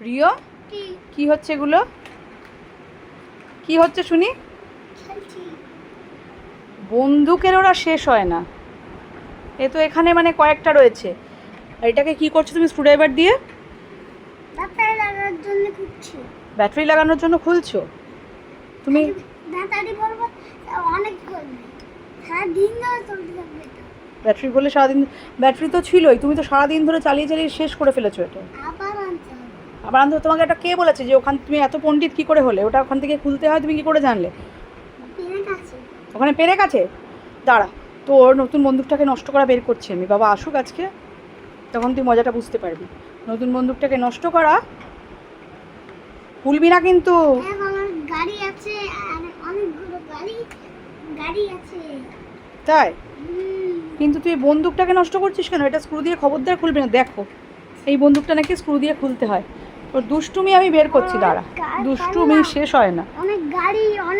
Rio? কি হচ্ছে এগুলো? কি হচ্ছে শুনি? বন্দুকের ওরা শেষ হয় না। এ তো এখানে মানে কয়েকটা রয়েছে। আর এটাকে কি করছ তুমি স্ক্রুড্রাইভার দিয়ে? ব্যাটারি লাগানোর জন্য খুঁজছি। ব্যাটারি লাগানোর জন্য খুলছো? তুমি ব্যাটারি বলব অনেক করবে সারাদিন ধরে চলতে থাকবে ব্যাটারি বলে সারাদিন ব্যাটারি তো ছিলই তুমি তো সারাদিন ধরে চালিয়ে চালিয়ে শেষ করে ফেলেছো এটা। আবার আমি তোমাকে একটা কে বলেছে যে ওখান তুমি এত পণ্ডিত কি করে হলে? ওটা ওখান থেকে খুলতে হয় তুমি কি করে জানলে? পেরেক আছে। ওখানে পেরে গেছে দাঁড়া তোর নতুন বন্দুকটাকে নষ্ট করা বের করছি আমি। বাবা আসুক আজকে তখন তুই মজাটা বুঝতে পারবি। নতুন বন্দুকটাকে নষ্ট করা ভুলবি না কিন্তু। হ্যাঁ গাড়ি আছে অনেকগুলো গাড়ি গাড়ি আছে। তাই? কিন্তু তুই বন্দুকটাকে নষ্ট করছিস কেন? এটা স্ক্রু দিয়ে খবরদার খুলবি না? দেখো এই বন্দুকটা নাকি স্ক্রু দিয়ে খুলতে হয়। ওর দুষ্টুমি আমি বের করছি দাঁড়া। দুষ্টুমি শেষ হয় না। অনেক গাড়ি অনেক